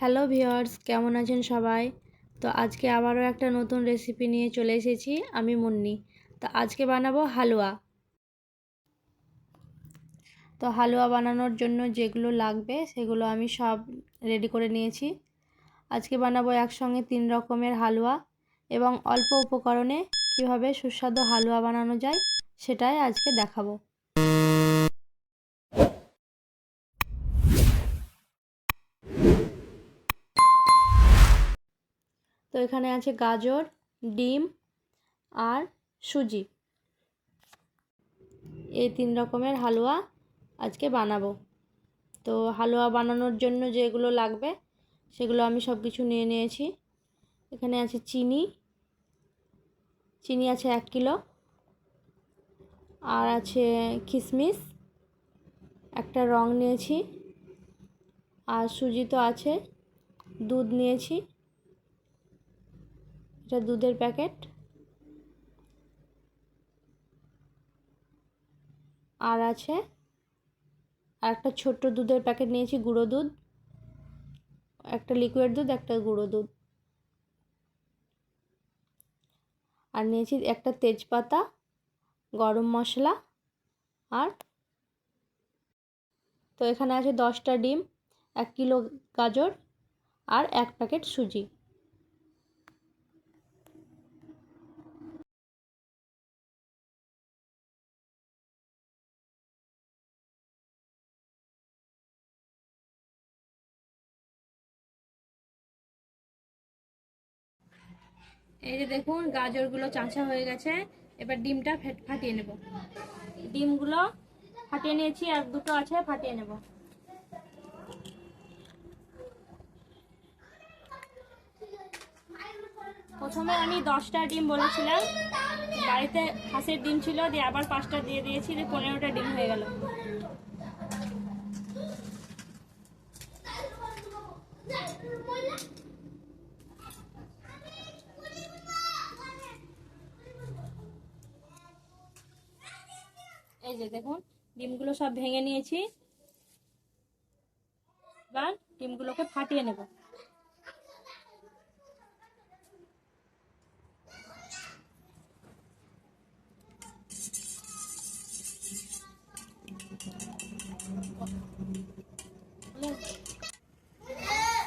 Hello viewers কেমন আছেন সবাই? তো আজকে আবারও একটা নতুন রেসিপি নিয়ে চলে এসেছি আমি মুন্নি। তো আজকে বানাবো হালুয়া। তো হালুয়া বানানোর জন্য যেগুলো লাগবে সেগুলো আমি সব রেডি করে নিয়েছি। আজকে বানাবো একসঙ্গে তিন রকমের হালুয়া এবং অল্প উপকরণে কীভাবে সুস্বাদু হালুয়া বানানো যায় সেটাই আজকে দেখাবো। তো এখানে আছে গাজর, ডিম আর সুজি। এই তিন রকমের হালুয়া আজকে বানাবো। তো হালুয়া বানানোর জন্য যেগুলো লাগবে, সেগুলো আমি সব কিছু নিয়ে নিয়েছি। এখানে আছে চিনি। চিনি আছে এক কিলো। আর আছে কিশমিশ একটা রং নিয়েছি। আর সুজি তো আছে। দুধ নিয়েছি। এটা দুধের প্যাকেট। আর আছে আর একটা ছোট্ট দুধের প্যাকেট নিয়েছি, গুঁড়ো দুধ। একটা লিকুইড দুধ, একটা গুঁড়ো দুধ। আর নিয়েছি একটা তেজপাতা, গরম মশলা আর তো এখানে আছে দশটা ডিম, এক কিলো গাজর আর এক প্যাকেট সুজি। এই যে দেখুন, গাজরগুলো চাঁচা হয়ে গেছে। এবার ডিমটা ফাটিয়ে নেব। ডিমগুলো ফাটিয়ে নিয়েছি আর দুটো আছে, ফাটিয়ে নেব। প্রথমে আমি দশটা ডিম বলেছিলাম। বাড়িতে হাঁসের ডিম ছিল, দিয়ে আবার পাঁচটা দিয়ে দিয়েছি যে পনেরোটা ডিম হয়ে গেল। এই যে দেখুন, ডিমগুলো সব ভেঙে নিয়েছি। এবার ডিমগুলোকে ফাটিয়ে নেব।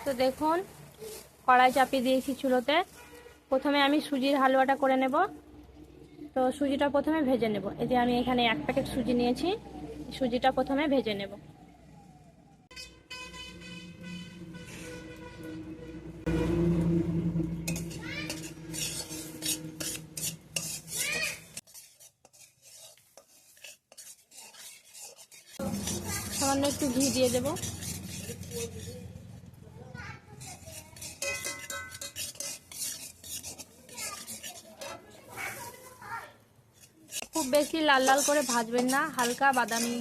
তো দেখুন, কড়াই চাপিয়ে দিয়েছি চুলোতে। প্রথমে আমি সুজির হালুয়াটা করে নেব। তো সুজিটা প্রথমে ভেজে নেব। এই যে আমি এখানে এক প্যাকেট সুজি নিয়েছি, সুজিটা প্রথমে ভেজে নেব। সামান্য একটু ঘি দিয়ে দেবো। বেশি লাল লাল করে ভাজবেন না, হালকা বাদামি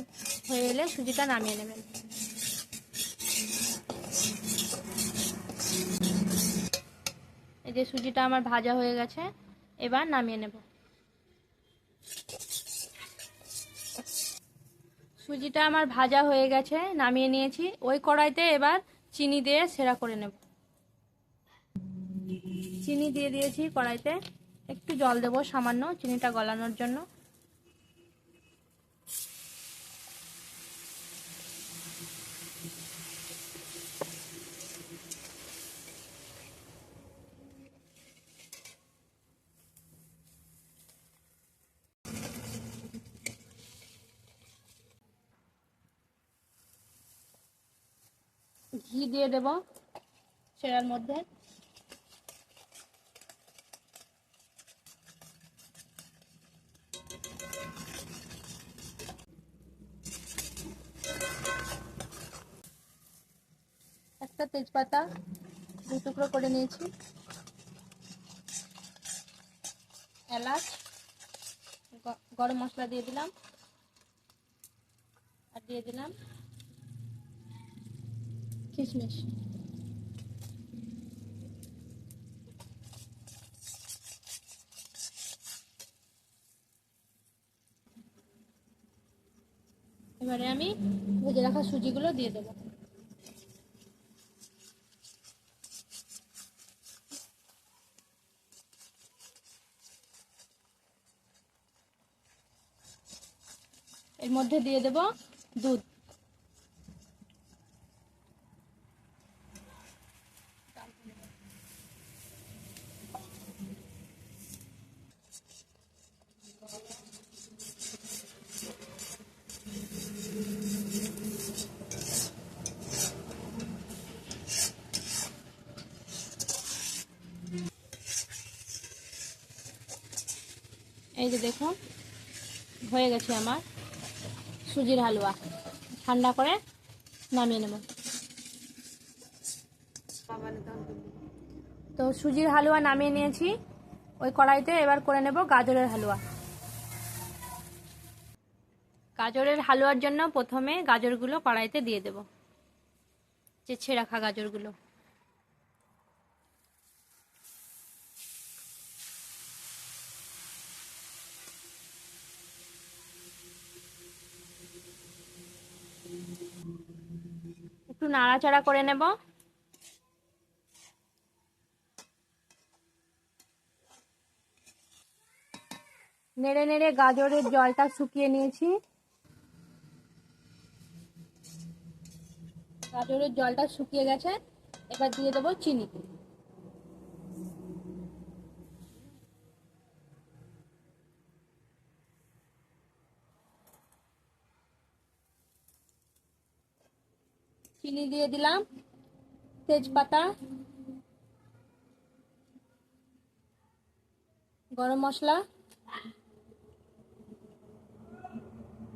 হয়ে এলে সুজিটা নামিয়ে নেবেন। এই যে সুজিটা আমার ভাজা হয়ে গেছে, এবার নামিয়ে নেব। সুজিটা আমার ভাজা হয়ে গেছে, নামিয়ে নিয়েছি। ওই কড়াইতে এবার চিনি দিয়ে সেরা করে নেব। চিনি দিয়ে দিয়েছি কড়াইতে। একটু জল দেবো সামান্য চিনিটা গলানোর জন্য ঘি দিয়ে দেব সেরার মধ্যে। একটা তেজপাতা দু টুকরো করে নিয়েছি। এলাচ গরম মশলা দিয়ে দিলাম। আর দিয়ে দিলাম কিশমিশ এবারে আমি ভেজে রাখা সুজিগুলো দিয়ে দেবো। এর মধ্যে দিয়ে দেবো দুধ। এই যে দেখুন, হয়ে গেছে আমার সুজির হালুয়া। ঠান্ডা করে নামিয়ে নেব। তো সুজির হালুয়া নামিয়ে নিয়েছি। ওই কড়াইতে এবার করে নেব গাজরের হালুয়া। গাজরের হালুয়ার জন্য প্রথমে গাজরগুলো কড়াইতে দিয়ে দেব। চেছে রাখা গাজরগুলো। নাড়াচাড়া করে নেব। নেড়ে নেড়ে গাজরের জলটা শুকিয়ে নিয়েছি। গাজরের জলটা শুকিয়ে গেছে। এবার দিয়ে দেবো চিনি। দিয়ে দিলাম। তেজপাতা গরম মশলা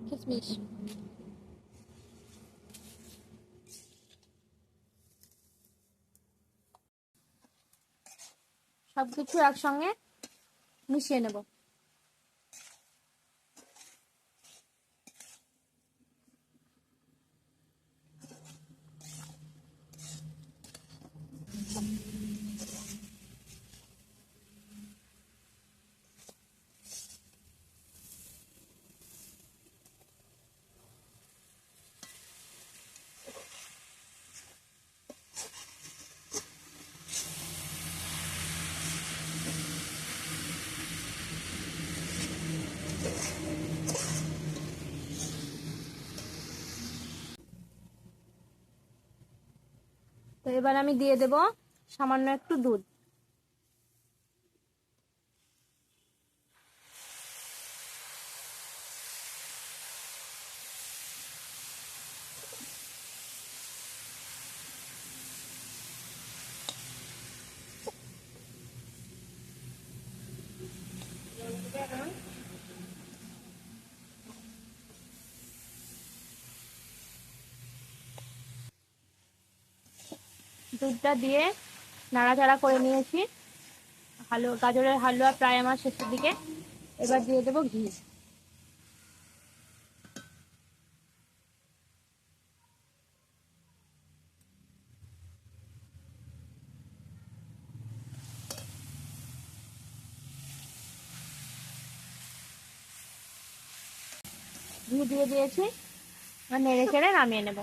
কিশমিশ। সবকিছু একসঙ্গে মিশিয়ে নেব। তো এবার আমি দিয়ে দেব সামান্য একটু দুধ। দুধটা দিয়ে নাড়াচাড়া করে নিয়েছি। হালুয়া গাজরের হালুয়া প্রায় আমার শেষের দিকে। এবার দিয়ে দেবো ঘি। ঘি দিয়ে দিয়েছি। নেড়ে চেড়ে নামিয়ে নেব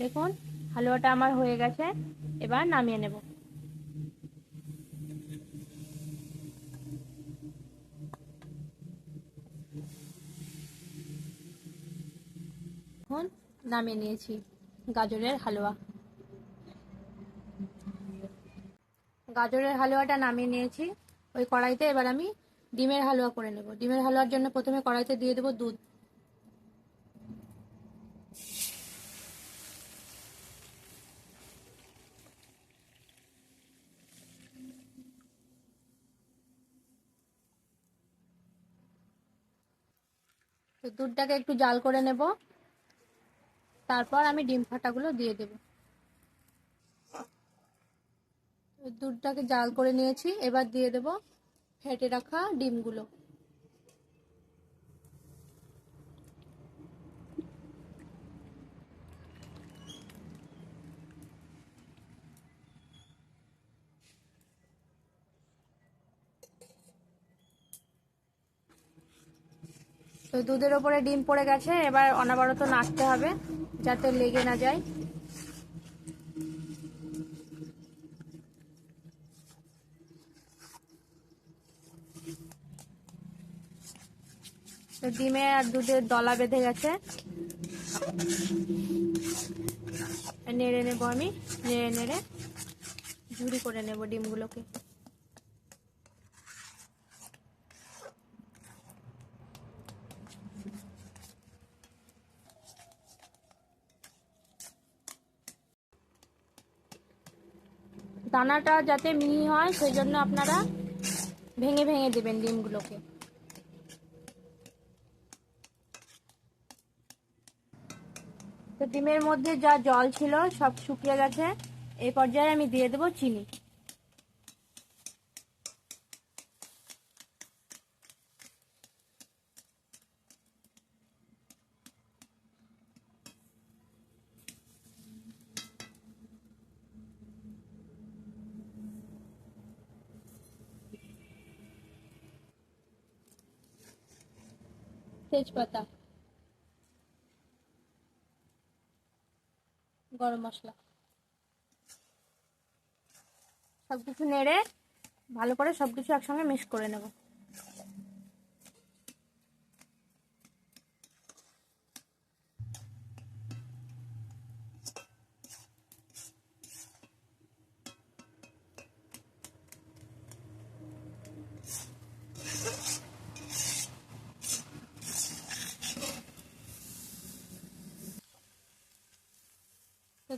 দেখুন হালুয়াটা আমার হয়ে গেছে, এবার নামিয়ে নেব। এখন নামিয়ে নিয়েছি গাজরের হালুয়া। গাজরের হালুয়াটা নামিয়ে নিয়েছি, ওই কড়াইতে এবার আমি ডিমের হালুয়া করে নেব। ডিমের হালুয়ার জন্য প্রথমে কড়াইতে দিয়ে দেবো দুধ। দুধটাকে একটু জাল করে নেব। তারপর আমি ডিম ফাটাগুলো দিয়ে দেব। দুধটাকে জাল করে নিয়েছি। এবার দিয়ে দেব ফেটে রাখা ডিমগুলো। তো দুধের ওপরে ডিম পড়ে গেছে, এবার অনাবরত নাড়তে হবে যাতে লেগে না যায়। ডিমে আর দুধের দলা বেঁধে গেছে। নেড়ে নেব আমি, নেড়ে নেড়ে ঝুড়ি করে নেব ডিমগুলোকে। দানাটা যাতে মিহি হয় সেই জন্য আপনারা ভেঙে ভেঙে দেবেন ডিমগুলোকে। তো ডিমের মধ্যে যা জল ছিল সব শুকিয়ে গেছে। এই পর্যায়ে আমি দিয়ে দেবো চিনি। তেজপাতা। গরম মশলা। সবকিছু নেড়ে ভালো করে সবকিছু একসঙ্গে মিক্স করে নেব।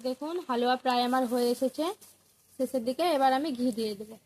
দেখুন হালুয়া প্রায় আমার হয়ে এসেছে। শেষের দিকে এবার আমি ঘি দিয়ে দেবো।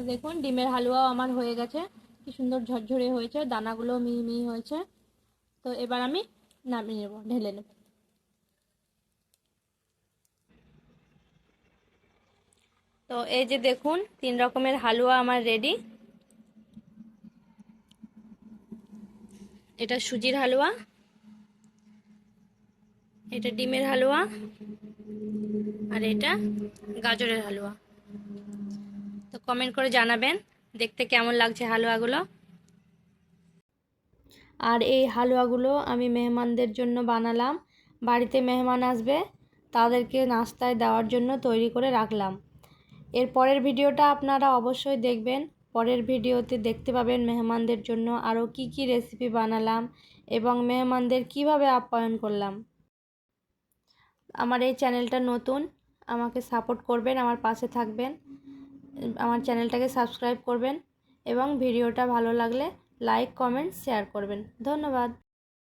তো দেখুন, ডিমের হালুয়াও আমার হয়ে গেছে। কি সুন্দর ঝরঝরে হয়েছে দানাগুলো মিহি মিহি হয়েছে। তো এবার আমি নামিয়ে নেব, ঢেলে নেব। তো এই যে দেখুন, তিন রকমের হালুয়া আমার রেডি এটা সুজির হালুয়া, এটা ডিমের হালুয়া, আর এটা গাজরের হালুয়া। তো কমেন্ট করে জানাবেন দেখতে কেমন লাগছে হালুয়াগুলো। আর এই হালুয়াগুলো আমি মেহমানদের জন্য বানালাম। বাড়িতে মেহমান আসবে, তাদেরকে নাস্তায় দেওয়ার জন্য তৈরি করে রাখলাম। এর পরের ভিডিওটা আপনারা অবশ্যই দেখবেন। পরের ভিডিওতে দেখতে পাবেন মেহমানদের জন্য আরও কি কি রেসিপি বানালাম এবং মেহমানদের কীভাবে আপ্যায়ন করলাম। আমার এই চ্যানেলটা নতুন, আমাকে সাপোর্ট করবেন, আমার পাশে থাকবেন। আমার চ্যানেলটাকে সাবস্ক্রাইব করবেন এবং ভিডিওটা ভালো লাগলে লাইক কমেন্ট শেয়ার করবেন। ধন্যবাদ।